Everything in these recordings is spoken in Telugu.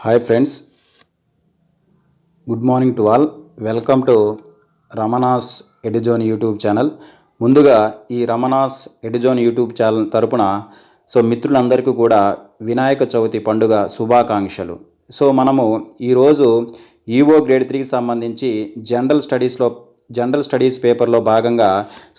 Hi friends good morning to all welcome to Ramana's edizone YouTube channel ముందుగా ఈ రమణాస్ ఎడిజోన్ యూట్యూబ్ ఛానల్ తరపున సో మిత్రులందరికీ కూడా వినాయక చవితి పండుగ శుభాకాంక్షలు. సో మనము ఈరోజు ఈవో గ్రేడ్ త్రీకి సంబంధించి జనరల్ స్టడీస్లో జనరల్ స్టడీస్ పేపర్లో భాగంగా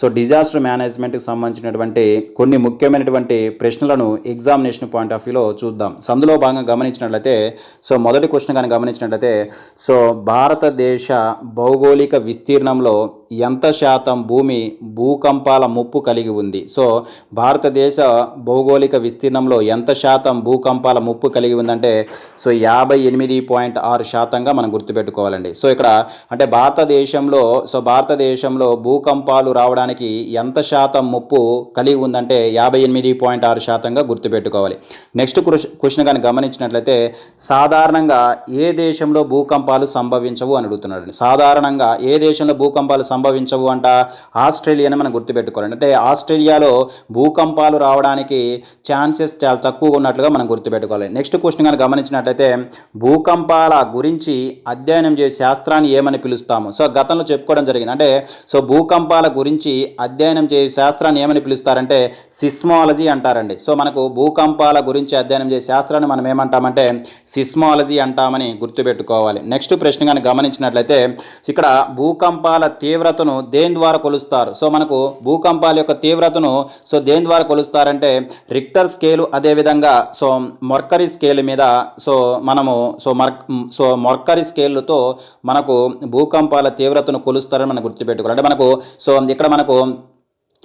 సో డిజాస్టర్ మేనేజ్మెంట్కి సంబంధించినటువంటి కొన్ని ముఖ్యమైనటువంటి ప్రశ్నలను ఎగ్జామినేషన్ పాయింట్ ఆఫ్ వ్యూలో చూద్దాం. సో అందులో భాగంగా గమనించినట్లయితే సో మొదటి క్వశ్చన్ కానీ గమనించినట్లయితే సో భారతదేశ భౌగోళిక విస్తీర్ణంలో ఎంత శాతం భూమి భూకంపాల ముప్పు కలిగి ఉంది? సో భారతదేశ భౌగోళిక విస్తీర్ణంలో ఎంత శాతం భూకంపాల ముప్పు కలిగి ఉందంటే సో యాభై ఎనిమిది పాయింట్ ఆరు శాతంగా మనం గుర్తుపెట్టుకోవాలండి. సో ఇక్కడ అంటే భారతదేశంలో సో భారతదేశంలో భూకంపాలు రావడానికి ఎంత శాతం ముప్పు కలిగి ఉందంటే యాభై ఎనిమిది పాయింట్ ఆరు శాతంగా గుర్తుపెట్టుకోవాలి. నెక్స్ట్ క్వశ్చన్ కానీ గమనించినట్లయితే సాధారణంగా ఏ దేశంలో భూకంపాలు సంభవించవు అని అడుగుతున్నాడు సాధారణంగా ఏ దేశంలో భూకంపాలు సంభవించవు అంట. ఆస్ట్రేలియాని మనం గుర్తుపెట్టుకోవాలి అంటే ఆస్ట్రేలియాలో భూకంపాలు రావడానికి ఛాన్సెస్ చాలా తక్కువగా ఉన్నట్లుగా మనం గుర్తుపెట్టుకోవాలి. నెక్స్ట్ క్వశ్చన్ కానీ గమనించినట్లయితే భూకంపాల గురించి అధ్యయనం చేసే శాస్త్రాన్ని ఏమని పిలుస్తాము? సో గతంలో చెప్పుకోవడం జరిగింది. అంటే సో భూకంపాల గురించి అధ్యయనం చేసే శాస్త్రాన్ని ఏమని పిలుస్తారంటే సిస్మాలజీ అంటారండి. సో మనకు భూకంపాల గురించి అధ్యయనం చేసే శాస్త్రాన్ని మనం ఏమంటామంటే సిస్మాలజీ అంటామని గుర్తుపెట్టుకోవాలి. నెక్స్ట్ ప్రశ్న కానీ గమనించినట్లయితే ఇక్కడ భూకంపాల తీవ్రతను దేని ద్వారా కొలుస్తారు? సో మనకు భూకంపాల యొక్క తీవ్రతను సో దేని ద్వారా కొలుస్తారంటే రిక్టర్ స్కేలు అదేవిధంగా సో మొర్కరీ స్కేల్ మీద సో మనము సో మర్ సో మొర్కరీ స్కేల్తో మనకు భూకంపాల తీవ్రతను కొలుస్తారని మనం గుర్తుపెట్టుకోవాలి. అంటే మనకు సో ఇక్కడ మనకు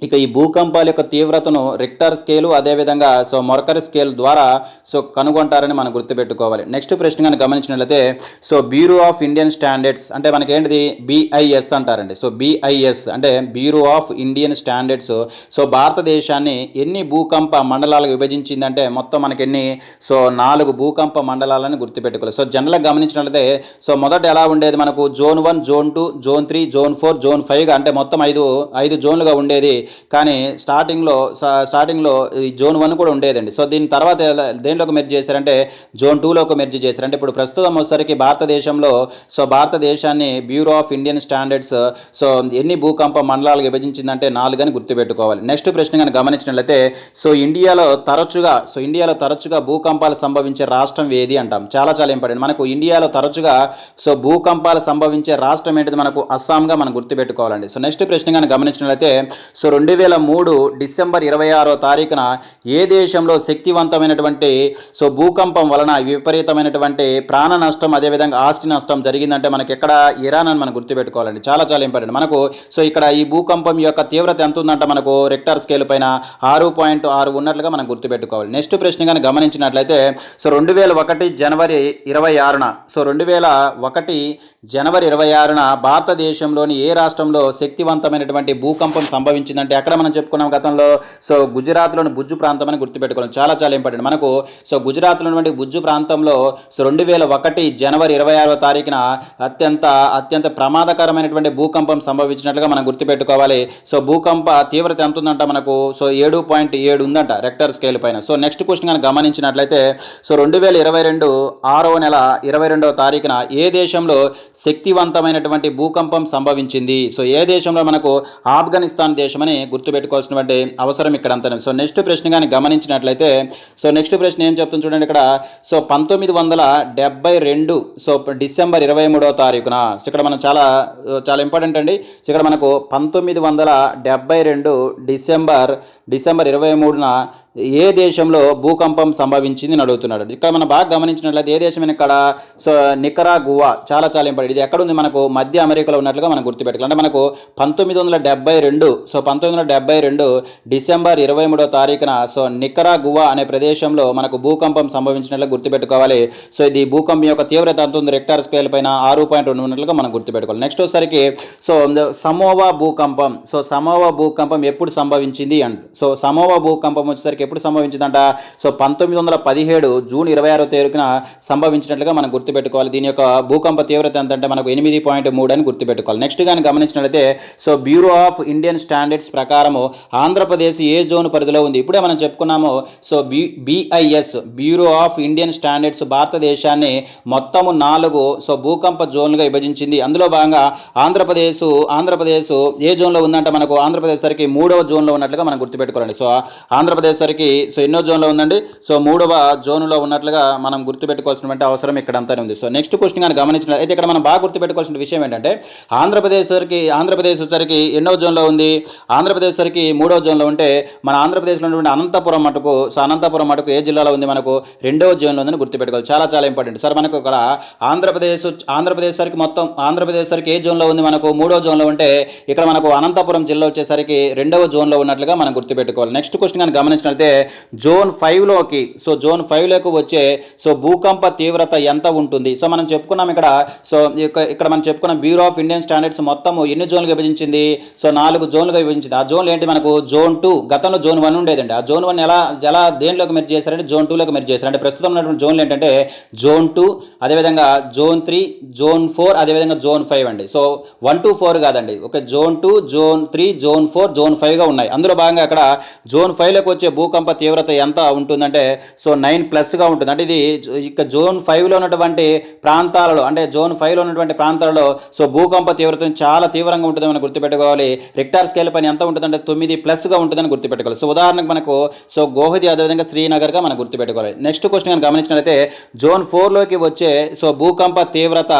ఇక ఈ భూకంపాల యొక్క తీవ్రతను రిక్టర్ స్కేలు అదేవిధంగా సో మొరకర్ స్కేల్ ద్వారా సో కనుగొంటారని మనం గుర్తుపెట్టుకోవాలి. నెక్స్ట్ ప్రశ్న కానీ గమనించినట్లయితే so bureau of Indian standards అంటే మనకి ఏంటిది బిఐఎస్ అంటారండి. సో బిఐఎస్ అంటే bureau of Indian standards so భారతదేశాన్ని ఎన్ని భూకంప మండలాలకు విభజించిందంటే మొత్తం మనకి ఎన్ని సో నాలుగు భూకంప మండలాలను గుర్తుపెట్టుకోవాలి. సో జనరల్గా గమనించినట్లయితే సో మొదట ఎలా ఉండేది మనకు? Zone one zone two zone three zone four zone ఫైవ్గా అంటే మొత్తం ఐదు ఐదు జోన్లుగా ఉండేది. కానీ స్టార్టింగ్లో స్టార్టింగ్లో ఈ జోన్ వన్ కూడా ఉండేదండి. సో దీని తర్వాత దేంట్లోకి మెర్జ్ చేశారంటే జోన్ టూలోకి మెర్జ్ చేశారంటే ఇప్పుడు ప్రస్తుతం వచ్చేసరికి భారతదేశంలో సో భారతదేశాన్ని bureau of Indian standards so ఎన్ని భూకంప మండలాలు విభజించిందంటే నాలుగని గుర్తుపెట్టుకోవాలి. నెక్స్ట్ ప్రశ్న కానీ గమనించినట్లయితే సో ఇండియాలో తరచుగా సో ఇండియాలో తరచుగా భూకంపాలు సంభవించే రాష్ట్రం ఏది అంటాం? చాలా చాలా ఇంపార్టెంట్. మనకు ఇండియాలో తరచుగా సో భూకంపాలు సంభవించే రాష్ట్రం ఏంటిది? మనకు అస్సాంగా మనం గుర్తుపెట్టుకోవాలండి. సో నెక్స్ట్ ప్రశ్న కానీ గమనించినట్లయితే సో రెండు వేల మూడు డిసెంబర్ ఇరవై ఆరో తారీఖున ఏ దేశంలో శక్తివంతమైనటువంటి సో భూకంపం వలన విపరీతమైనటువంటి ప్రాణ నష్టం అదేవిధంగా ఆస్తి నష్టం జరిగిందంటే మనకి ఎక్కడ ఇరాన్ అని మనం గుర్తుపెట్టుకోవాలండి. చాలా చాలా ఇంపార్టెంట్. మనకు సో ఇక్కడ ఈ భూకంపం యొక్క తీవ్రత ఎంత ఉందంటే మనకు రెక్టర్ స్కేల్ పైన ఆరు పాయింట్ ఆరు ఉన్నట్లుగా మనం గుర్తుపెట్టుకోవాలి. నెక్స్ట్ ప్రశ్న కానీ గమనించినట్లయితే సో రెండు వేల ఒకటి జనవరి ఇరవై ఆరున సో రెండు వేల ఒకటి జనవరి ఇరవై ఆరున భారతదేశంలోని ఏ రాష్ట్రంలో శక్తివంతమైనటువంటి భూకంపం సంభవించిందంటే అంటే ఎక్కడ మనం చెప్పుకున్నాం గతంలో సో గుజరాత్లోని బుజ్జు ప్రాంతం అని గుర్తుపెట్టుకోవాలి. చాలా చాలా ఇంపార్టెంట్. మనకు సో గుజరాత్లోని బుజ్జు ప్రాంతంలో సో రెండు వేల ఒకటి జనవరి ఇరవై ఆరవ తారీఖున అత్యంత అత్యంత ప్రమాదకరమైనటువంటి భూకంపం సంభవించినట్లుగా మనం గుర్తుపెట్టుకోవాలి. సో భూకంప తీవ్రత ఎంత ఉందంట మనకు? సో ఏడు పాయింట్ ఏడు ఉందంట రెక్టర్ స్కేల్ పైన. సో నెక్స్ట్ క్వశ్చన్ కానీ గమనించినట్లయితే సో రెండు వేల ఇరవై రెండు ఆరో నెల ఇరవై రెండవ తారీఖున ఏ దేశంలో శక్తివంతమైనటువంటి భూకంపం సంభవించింది? సో ఏ దేశంలో మనకు? ఆఫ్ఘనిస్తాన్ దేశమని గుర్తుపెట్టుకోవాల్సినటువంటి అవసరం ఇక్కడ అంతనే సో నెక్స్ట్ ప్రశ్న కానీ గమనించినట్లయితే సో నెక్స్ట్ ప్రశ్న ఏం చెప్తుంది చూడండి ఇక్కడ. సో పంతొమ్మిది వందల డెబ్బై రెండు సో డిసెంబర్ ఇరవై మూడవ తారీఖున. సో ఇక్కడ మనం చాలా చాలా ఇంపార్టెంట్ అండి. సో ఇక్కడ మనకు పంతొమ్మిది వందల డెబ్బై రెండు డిసెంబర్ డిసెంబర్ ఇరవై మూడున ఏ దేశంలో భూకంపం సంభవించింది అని అడుగుతున్నాడు. ఇక్కడ మనం బాగా గమనించినట్లయితే ఏ దేశం ఇక్కడ? So Nicaragua. చాలా చాలా ఇంపార్టెంట్ ఇది ఎక్కడ ఉంది? మనకు మధ్య అమెరికాలో ఉన్నట్లుగా మనం గుర్తుపెట్టుకోవాలి. అంటే మనకు పంతొమ్మిది వందల డెబ్బై రెండు సో పంతొమ్మిది వందల డెబ్బై రెండు డిసెంబర్ ఇరవై మూడో తారీఖున సో నికరాగువా అనే ప్రదేశంలో మనకు భూకంపం సంభవించినట్లు గుర్తుపెట్టుకోవాలి. సో ఇది భూకంపం యొక్క తీవ్రత ఎంత ఉంది. రెక్టార్ స్కేల్ పైన ఆరు పాయింట్ రెండు ఉన్నట్లుగా మనం గుర్తుపెట్టుకోవాలి. నెక్స్ట్ వచ్చేసరికి సో సమోవా భూకంపం సో సమోవా భూకంపం ఎప్పుడు సంభవించింది అంట. సో సమోవా భూకంపం వచ్చేసరికి ఎప్పుడు సంభవించిందంట? సో పంతొమ్మిది వందల పదిహేడు జూన్ ఇరవై ఆరో తేదీన సంభవించినట్లుగా మనం గుర్తుపెట్టుకోవాలి. దీని యొక్క భూకంప తీవ్రత ఎంత అంటే మనకు ఎనిమిది పాయింట్ మూడు అని గుర్తుపెట్టుకోవాలి. నెక్స్ట్ కానీ గమనించినట్లయితే so bureau of Indian standards ప్రకారము ఆంధ్రప్రదేశ్ ఏ జోన్ పరిధిలో ఉంది? ఇప్పుడే మనం చెప్పుకున్నాము. So B BIS bureau of Indian standards భారతదేశాన్ని మొత్తము నాలుగు సో భూకంప జోన్లుగా విభజించింది. అందులో భాగంగా ఆంధ్రప్రదేశ్ ఆంధ్రప్రదేశ్ ఏ జోన్లో ఉందంటే మనకు ఆంధ్రప్రదేశ్ సరికి మూడవ జోన్లో ఉన్నట్లుగా మనం గుర్తుపెట్టుకోవాలండి. సో ఆంధ్రప్రదేశ్ సరికి సో ఎన్నో జోన్లో ఉందండి? సో మూడవ జోన్లో ఉన్నట్లుగా మనం గుర్తుపెట్టుకోవాల్సినటువంటి అవసరం ఇక్కడ అంతా ఉంది. సో నెక్స్ట్ క్వశ్చన్ కానీ గమనించిన అయితే ఇక్కడ మనం బాగా గుర్తుపెట్టుకోవాల్సిన విషయం ఏంటంటే ఆంధ్రప్రదేశ్ సరికి ఆంధ్రప్రదేశ్ సరికి ఎన్నో జోన్లో ఉంది? ఆంధ్రప్రదేశ్ సరికి మూడవ జోన్లో ఉంటే మన ఆంధ్రప్రదేశ్లో ఉన్నటువంటి అనంతపురం మటుకు సో అనంతపురం మటుకు ఏ జిల్లాలో ఉంది మనకు? రెండవ జోన్లో ఉందని గుర్తుపెట్టుకోవాలి. చాలా చాలా ఇంపార్టెంట్. సార్ మనకు ఇక్కడ ఆంధ్రప్రదేశ్ ఆంధ్రప్రదేశ్ సరికి మొత్తం ఆంధ్రప్రదేశ్ సరికి ఏ జోన్లో ఉంది మనకు? మూడో జోన్లో ఉంటే ఇక్కడ మనకు అనంతపురం జిల్లా వచ్చేసరికి రెండవ జోన్లో ఉన్నట్లుగా మనం గుర్తుపెట్టుకోవాలి. నెక్స్ట్ క్వశ్చన్ కానీ గమనించినట్లయితే జోన్ ఫైవ్లోకి సో జోన్ ఫైవ్లోకి వచ్చే సో భూకంప తీవ్రత ఎంత ఉంటుంది? సో మనం చెప్పుకున్నాం ఇక్కడ సో ఇక్కడ మనం చెప్పుకున్న బ్యూరో ఆఫ్ ఇండియన్ స్టాండర్డ్స్ మొత్తం ఎన్ని జోన్లు విభజించింది? సో నాలుగు జోన్లుగా విభజించింది ఆ జోన్లు ఏంటి? మనకు జోన్ టూ గతంలో జోన్ వన్ ఉండేదండి. ఆ జోన్ వన్ ఎలా ఎలా దేనిలోకి మెర్జ్ చేశారంటే జోన్ టూలోకి మెర్జ్ చేశారు అంటే ప్రస్తుతం ఉన్నటువంటి జోన్లు ఏంటంటే జోన్ టూ అదేవిధంగా జోన్ త్రీ జోన్ ఫోర్ అదేవిధంగా జోన్ ఫైవ్ అండి. సో వన్ టూ ఫోర్ కాదండి. ఒక zone two zone three zone four zone ఫైవ్గా ఉన్నాయి. అందులో భాగంగా అక్కడ జోన్ ఫైవ్లోకి వచ్చే భూకంప తీవ్రత ఎంత ఉంటుందంటే సో నైన్ ప్లస్గా ఉంటుంది. అంటే ఇది ఇక జోన్ ఫైవ్లో ఉన్నటువంటి ప్రాంతాలలో అంటే జోన్ ఫైవ్లో ఉన్నటువంటి ప్రాంతాలలో సో భూకంప తీవ్రత చాలా తీవ్రంగా ఉంటుందని మనం గుర్తుపెట్టుకోవాలి. రిక్టార్ స్కేల్ పని ఎంత ఉంటుందంటే తొమ్మిది ప్లస్గా ఉంటుందని గుర్తుపెట్టుకోవాలి. సో ఉదాహరణకు మనకు సో గోహతి అదేవిధంగా శ్రీనగర్గా మనం గుర్తుపెట్టుకోవాలి. నెక్స్ట్ క్వశ్చన్ కనుక గమనించినట్లయితే జోన్ ఫోర్లోకి వచ్చే సో భూకంప తీవ్రత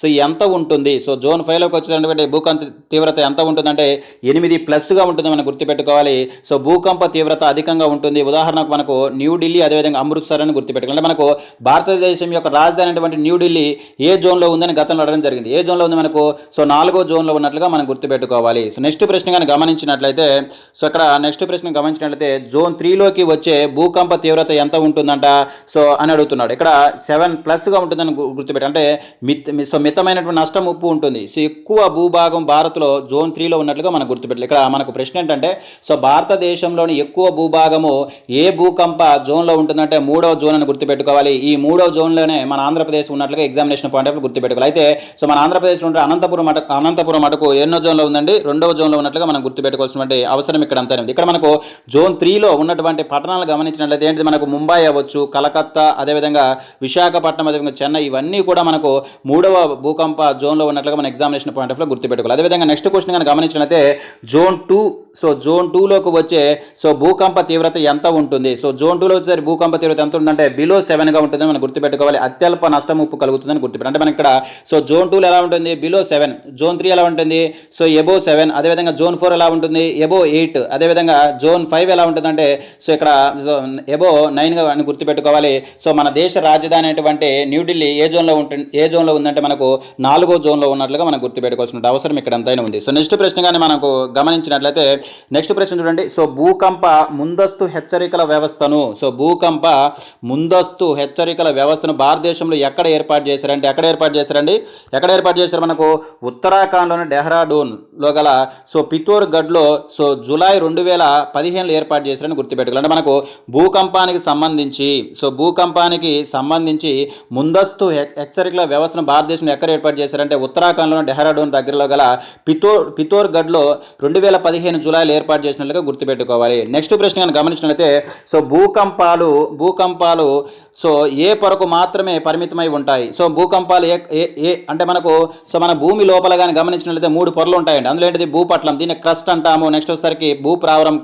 సో ఎంత ఉంటుంది? సో జోన్ ఫైవ్లోకి వచ్చేటటువంటి భూకంప తీవ్రత ఎంత ఉంటుందంటే ఎనిమిది ప్లస్గా ఉంటుంది మనం గుర్తుపెట్టుకోవాలి. సో భూకంప తీవ్రత అధికంగా ఉంటుంది. ఉదాహరణకు మనకు న్యూఢిల్లీ అదేవిధంగా అమృత్సర్ అని గుర్తుపెట్టుకోవాలి. అంటే మనకు భారతదేశం యొక్క రాజధాని అటువంటి న్యూఢిల్లీ ఏ జోన్లో ఉందని గతంలో అడగడం జరిగింది. ఏ జోన్లో ఉంది మనకు? సో నాలుగో జోన్లో ఉన్నట్లుగా మనం గుర్తుపెట్టుకోవాలి. సో నెక్స్ట్ ప్రశ్న కానీ గమనించినట్లయితే సో ఇక్కడ నెక్స్ట్ ప్రశ్న గమనించినట్లయితే జోన్ త్రీలోకి వచ్చే భూకంప తీవ్రత ఎంత ఉంటుందంట? సో అని అడుగుతున్నాడు. ఇక్కడ సెవెన్ ప్లస్గా ఉంటుందని గుర్తుపెట్టి అంటే మిత్ సో మితమైనటువంటి నష్టం ఉప్పు ఉంటుంది. సో ఎక్కువ భూభాగం భారత్లో జోన్ త్రీలో ఉన్నట్లుగా మనం గుర్తుపెట్టాలి. ఇక్కడ మనకు ప్రశ్న ఏంటంటే సో భారతదేశంలోని ఎక్కువ భూభాగము ఏ భూకంప జోన్లో ఉంటుందంటే మూడవ జోన్ అని గుర్తుపెట్టుకోవాలి. ఈ మూడవ జోన్లోనే మన ఆంధ్రప్రదేశ్ ఉన్నట్లుగా ఎగ్జామినేషన్ పాయింట్ ఆఫ్ గుర్తుపెట్టుకోవాలి. అయితే సో మన ఆంధ్రప్రదేశ్లో ఉంటే అనంతపురం మట అనంతపురం మటుకు ఎన్నో జోన్లో ఉందండి. రెండవ జోన్లో ఉన్నట్లుగా మనం పెట్టుకోవాల్సినటువంటి అవసరం ఇక్కడ అంతా ఉంది ఇక్కడ మనకు జోన్ త్రీలో ఉన్నటువంటి పట్టణాలు గమనించినట్లయితే ఏంటి మనకు ముంబై అవ్వచ్చు కలకత్తా అదేవిధంగా విశాఖపట్నం అదేవిధంగా చెన్నై ఇవన్నీ కూడా మనకు మూడవ భూకంప జోన్లో ఉన్నట్లుగా మన ఎగ్జామినేషన్ పాయింట్ ఆఫ్లో గుర్తుపెట్టుకోవాలి. అదేవిధంగా నెక్స్ట్ క్వశ్చన్ కనుక గమనించినట్లయితే జోన్ టూ సో జోన్ టూలోకి వచ్చే సో భూకంప తీవ్రత ఎంత ఉంటుంది? సో జోన్ టూలో వచ్చేసరి భూకంప తీవ్రత ఎంత ఉంటుందంటే బిలో సెవెన్గా ఉంటుందని మనం గుర్తుపెట్టుకోవాలి. అత్యల్ప నష్టం ముప్పు కలుగుతుందని గుర్తుపెట్టాలి అంటే మనకి ఇక్కడ సో జోన్ టూలో ఎలా ఉంటుంది? బిలో సెవెన్ జోన్ త్రీ ఎలా ఉంటుంది? సో ఎబో సెవెన్ అదేవిధంగా జోన్ ఫోర్ ఎలా ఉంటుంది? ఎబో ఎయిట్ అదేవిధంగా జోన్ ఫైవ్ ఎలా ఉంటుందంటే సో ఇక్కడ ఎబో నైన్గా అని గుర్తుపెట్టుకోవాలి. సో మన దేశ రాజధాని అనేటువంటి న్యూఢిల్లీ ఏ జోన్లో ఉంటుంది ఏ జోన్లో ఉందంటే మనకు నాలుగో జోన్లో ఉన్నట్లుగా మనం గుర్తుపెట్టుకోవాల్సిన అవసరం ఇక్కడ ఎంతైనా ఉంది. సో నెక్స్ట్ ప్రశ్న కానీ మనకు గమనించినట్లయితే నెక్స్ట్ ప్రశ్న చూడండి. సో భూకంప ముందస్తు హెచ్చరికల వ్యవస్థను సో భూకంప ముందస్తు హెచ్చరికల వ్యవస్థను భారతదేశంలో ఎక్కడ ఏర్పాటు చేశారంటే ఎక్కడ ఏర్పాటు చేశారండి? ఎక్కడ ఏర్పాటు చేశారు మనకు? ఉత్తరాఖండ్లోని డెహ్రాడూన్లో గల సో పితోర్గఢ్లో సో జూలై రెండు వేల పదిహేనులో ఏర్పాటు చేశారని గుర్తుపెట్టుకోవాలి అంటే మనకు భూకంపానికి సంబంధించి సో భూకంపానికి సంబంధించి ముందస్తు హెచ్చరికల వ్యవస్థను భారతదేశంలో ఎక్కడ ఏర్పాటు చేశారంటే ఉత్తరాఖండ్లోని డెహ్రాడూన్ దగ్గరలో గల పితో పితోర్గఢ్లో రెండు వేల పదిహేను జూలైలో ఏర్పాటు చేసినట్లుగా గుర్తుపెట్టుకోవాలి. నెక్స్ట్ ప్రశ్న గమనించినట్లయితే సో భూకంపాలు భూకంపాలు సో ఏ పొరకు మాత్రమే పరిమితమై ఉంటాయి. సో భూకంపాలు ఏ ఏ ఏ అంటే మనకు సో మన భూమి లోపల కానీ గమనించినట్లయితే మూడు పొరలు ఉంటాయండి. అందులో ఏంటిది? భూపట్లం దీన్ని క్రస్ట్ అంటాము నెక్స్ట్ వచ్చేసరికి భూప్రావరం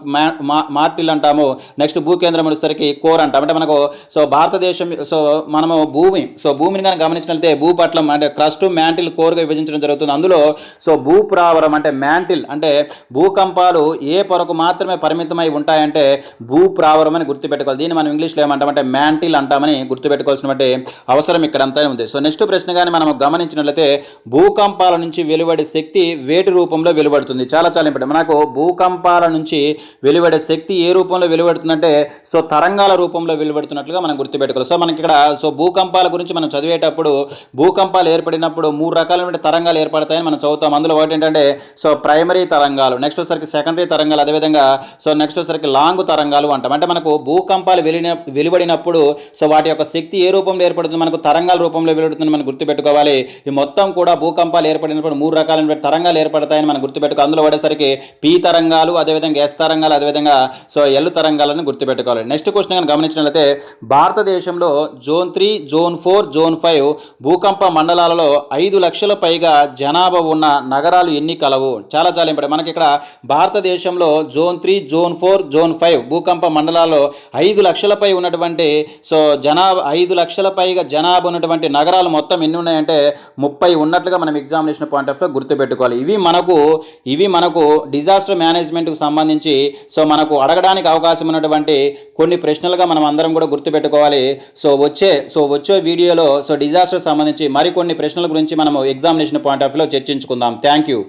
మా మార్టిల్ అంటాము నెక్స్ట్ భూకేంద్రం వచ్చేసరికి కోర్ అంటాం అంటే మనకు సో భారతదేశం సో మనము భూమి సో భూమిని కానీ గమనించినట్లయితే భూపట్లం అంటే క్రస్ట్ మ్యాంటిల్ కోర్గా విభజించడం జరుగుతుంది. అందులో సో భూప్రావరం అంటే మ్యాంటిల్ అంటే భూకంపాలు ఏ పొరకు మాత్రమే పరిమితమై ఉంటాయంటే భూప్రావరం అని గుర్తుపెట్టుకోవాలి. దీన్ని మనం ఇంగ్లీష్లో ఏమంటామంటే మ్యాంటిల్ అంటామని గుర్తుపెట్టుకోవాల్సినటువంటి అవసరం ఇక్కడంతా ఉంది. సో నెక్స్ట్ ప్రశ్న కానీ మనం గమనించినట్లయితే భూకంపాల నుంచి వెలువడే శక్తి వేటి రూపంలో వెలువడుతుంది? చాలా చాలా ఇంపార్టెంట్. మనకు భూకంపాల నుంచి వెలువడే శక్తి ఏ రూపంలో వెలువడుతుందంటే సో తరంగాల రూపంలో వెలువడుతున్నట్లుగా మనం గుర్తుపెట్టుకోవాలి. సో మనకి ఇక్కడ సో భూకంపాల గురించి మనం చదివేటప్పుడు భూకంపాలు ఏర్పడినప్పుడు మూడు రకాలైన తరంగాలు ఏర్పడతాయని మనం చదువుతాం. అందులో ఒకటి ఏంటంటే సో ప్రైమరీ తరంగాలు నెక్స్ట్ వచ్చేసరికి సెకండరీ తరంగాలు అదేవిధంగా సో నెక్స్ట్ వచ్చేసరికి లాంగ్ తరంగాలు అంటాం. అంటే మనకు భూకంపాలు వెలిన వెలువడినప్పుడు సో వాటి యొక్క శక్తి ఏ రూపంలో ఏర్పడుతుంది మనకు తరంగాల రూపంలో వెలుడుతుంది మనం గుర్తుపెట్టుకోవాలి. ఈ మొత్తం కూడా భూకంపాలు ఏర్పడినప్పుడు మూడు రకాలైన తరంగాలు ఏర్పడతాయని మనం గుర్తుపెట్టుకో అందులో పడేసరికి పీ తరంగాలు అదేవిధంగా ఎస్ తరంగాలు అదేవిధంగా సో ఎల్ తరంగాలను గుర్తుపెట్టుకోవాలి. నెక్స్ట్ క్వశ్చన్ కనుక గమనించినట్లయితే భారతదేశంలో zone three zone four zone five భూకంప మండలాలలో ఐదు లక్షల పైగా జనాభా ఉన్న నగరాలు ఎన్ని కలవు? చాలా చాలా ఇంపార్టెంట్. మనకి ఇక్కడ భారతదేశంలో zone three zone four zone five భూకంప మండలాల్లో ఐదు లక్షలపై ఉన్నటువంటి సో జనాభా ఐదు లక్షల పైగా జనాభా ఉన్నటువంటి నగరాలు మొత్తం ఎన్ని ఉన్నాయంటే ముప్పై ఉన్నట్లుగా మనం ఎగ్జామినేషన్ పాయింట్ ఆఫ్ వ్యూ గుర్తుపెట్టుకోవాలి. ఇవి మనకు ఇవి మనకు డిజాస్టర్ మేనేజ్మెంట్కు సంబంధించి సో మనకు అడగడానికి అవకాశం ఉన్నటువంటి కొన్ని ప్రశ్నలుగా మనం అందరం కూడా గుర్తుపెట్టుకోవాలి. సో వచ్చే సో వచ్చే వీడియోలో సో డిజాస్టర్ సంబంధించి మరికొన్ని ప్రశ్నల గురించి మనము ఎగ్జామినేషన్ పాయింట్ ఆఫ్ వ్యూలో చర్చించుకుందాం. Thank you